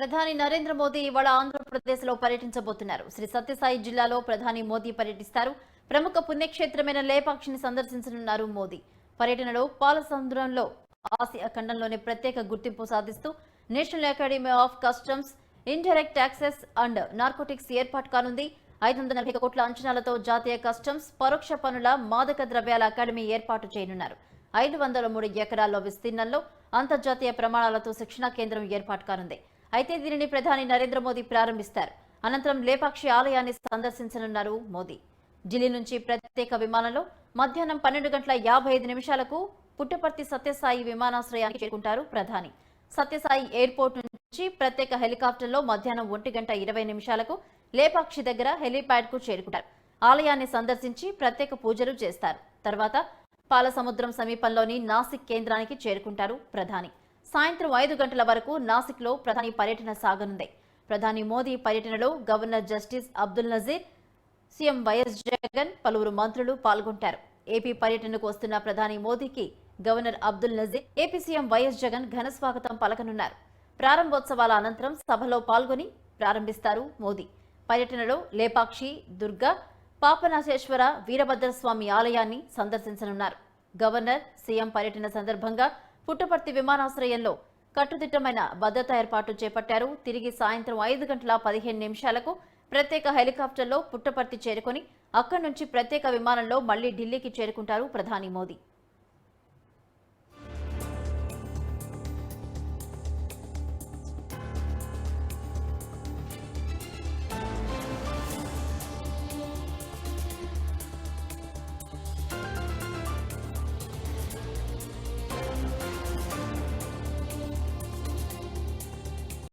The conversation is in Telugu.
ప్రధాని నరేంద్ర మోదీ ఇవాళ ఆంధ్రప్రదేశ్లో పర్యటించబోతున్నారు. శ్రీ సత్యసాయి జిల్లాలో ప్రధాని మోదీ పర్యటిస్తారు. ప్రముఖ పుణ్యక్షేత్రమైన లేపాక్షిని సందర్శించనున్నారు మోదీ. పర్యటనలో పాలసముద్రంలో ఆసియా ఖండంలోనే ప్రత్యేక గుర్తింపు సాధిస్తూ national academy of customs indirect taxes and narcotics ఏర్పాటు కానుంది. ఐదు వందల నలభై కోట్ల అంచనాలతో జాతీయ కస్టమ్స్ పరోక్ష పనుల మాదక ద్రవ్యాల అకాడమీ ఏర్పాటు చేయనున్నారు. ఐదు వందల మూడు ఎకరాల్లో విస్తీర్ణంలో అంతర్జాతీయ ప్రమాణాలతో శిక్షణా కేంద్రం ఏర్పాటు కానుంది. అయితే దీనిని ప్రధాని నరేంద్ర మోదీ ప్రారంభిస్తారు. అనంతరం లేపాక్షి ఆలయాన్ని సందర్శించనున్నారు మోదీ. ఢిల్లీ నుంచి ప్రత్యేక విమానంలో మధ్యాహ్నం పన్నెండు గంటల యాభై ఐదు నిమిషాలకు పుట్టపర్తి సత్యసాయి విమానాశ్రయానికి చేరుకుంటారు ప్రధాని. సత్యసాయి ఎయిర్పోర్ట్ నుంచి ప్రత్యేక హెలికాప్టర్లో మధ్యాహ్నం ఒంటి గంట ఇరవై నిమిషాలకు లేపాక్షి దగ్గర హెలీప్యాడ్కు చేరుకుంటారు. ఆలయాన్ని సందర్శించి ప్రత్యేక పూజలు చేస్తారు. తర్వాత పాలసముద్రం సమీపంలోని నాసిక్ కేంద్రానికి చేరుకుంటారు ప్రధాని. సాయంత్రం ఐదు గంటల వరకు నాసిక్లో ప్రధాని పర్యటన సాగనుంది. ప్రధాని మోదీ పర్యటనలో governor justice Abdul Nazeer CM YS Jagan పలువురు మంత్రులు పాల్గొంటారు. ఏపీ పర్యటనకు వస్తున్న ప్రధాని మోదీకి governor Abdul Nazeer AP CM YS Jagan ఘన స్వాగతం పలకనున్నారు. ప్రారంభోత్సవాల అనంతరం సభలో పాల్గొని ప్రారంభిస్తారు మోదీ. పర్యటనలో లేపాక్షి దుర్గా పాపనాశేశ్వర వీరభద్రస్వామి ఆలయాన్ని సందర్శించనున్నారు. గవర్నర్ సీఎం పర్యటన సందర్భంగా పుట్టపర్తి విమానాశ్రయంలో కట్టుదిట్టమైన భద్రతా ఏర్పాట్లు చేపట్టారు. తిరిగి సాయంత్రం ఐదు గంటల పదిహేను నిమిషాలకు ప్రత్యేక హెలికాప్టర్లో పుట్టపర్తి చేరుకొని అక్కడి నుంచి ప్రత్యేక విమానంలో మళ్ళీ ఢిల్లీకి చేరుకుంటారు ప్రధాని మోదీ.